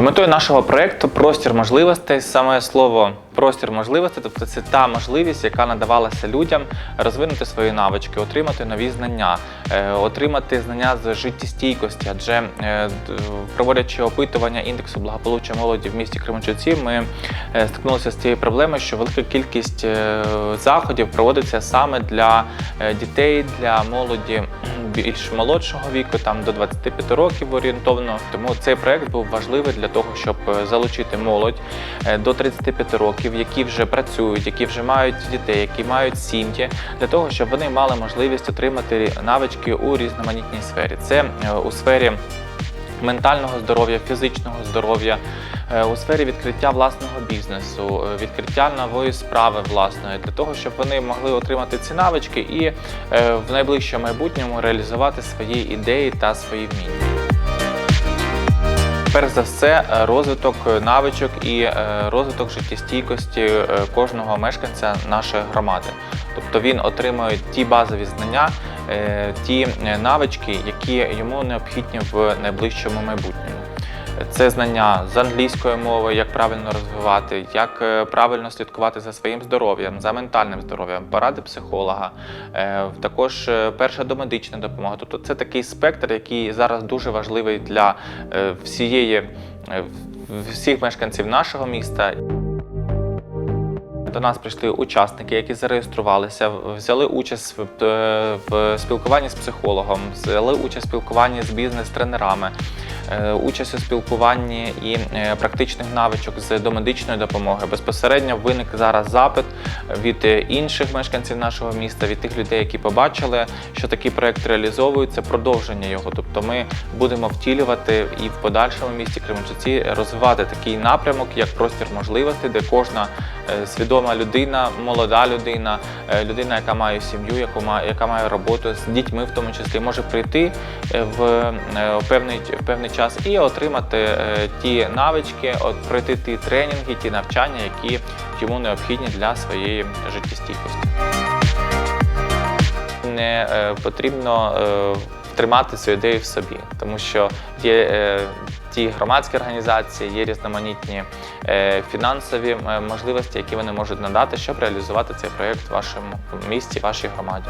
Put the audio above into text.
Метою нашого проєкту простір можливостей. Саме слово простір можливостей, тобто це та можливість, яка надавалася людям розвинути свої навички, отримати нові знання, е, отримати знання з життєстійкості. Адже е, проводячи опитування індексу благополуччя молоді в місті Кременчуці, ми е, стикнулися з цією проблемою, що велика кількість заходів проводиться саме для дітей, для молоді більш молодшого віку, там до 25 років орієнтовно. Тому цей проект був важливий для того, щоб е, залучити молодь е, до 35 років, які вже працюють, які вже мають дітей, які мають сім'ї, для того, щоб вони мали можливість отримати навички у різноманітній сфері. Це е, у сфері ментального здоров'я, фізичного здоров'я, у сфері відкриття власного бізнесу, е, відкриття нової справи власної, для того, щоб вони могли отримати ці навички і е, в найближчому майбутньому реалізувати свої ідеї та свої вміння. Перш за все, е, розвиток навичок і е, розвиток життєстійкості е, кожного мешканця нашої громади. Тобто він отримує ті базові знання, е, ті е, навички, які йому необхідні в найближчому майбутньому. Це знання з англійської мови, як правильно розвивати, як е, правильно слідкувати за своїм здоров'ям, за ментальним здоров'ям, поради психолога, е, також е, перша домедична допомога. Тобто це такий спектр, який зараз дуже важливий для всієї всіх мешканців нашого міста. До нас прийшли учасники, які зареєструвалися, взяли участь в, е, в спілкуванні з психологом, взяли участь в спілкуванні з бізнес-тренерами, е, участь у спілкуванні і е, практичних навичок з домедичної допомоги. Безпосередньо виник зараз запит від інших мешканців нашого міста, від тих людей, які побачили, що такий проект реалізовується, продовження його. Тобто ми будемо втілювати і в подальшому місті Кременчуці розвивати такий напрямок, як простір можливостей, де кожна свідома людина, молода людина, е, людина, яка має сім'ю, яку має, яка має роботу з дітьми, в тому числі, може прийти е, в е, певний, в певний час і отримати е, ті навички, от пройти ті тренінги, ті навчання, які йому необхідні для своєї життєстійкості. Не е, потрібно е, тримати цю ідею в собі, тому що є е, ті громадські організації, є різноманітні е, фінансові е, можливості, які вони можуть надати, щоб реалізувати цей проєкт в вашому місті, вашій громаді.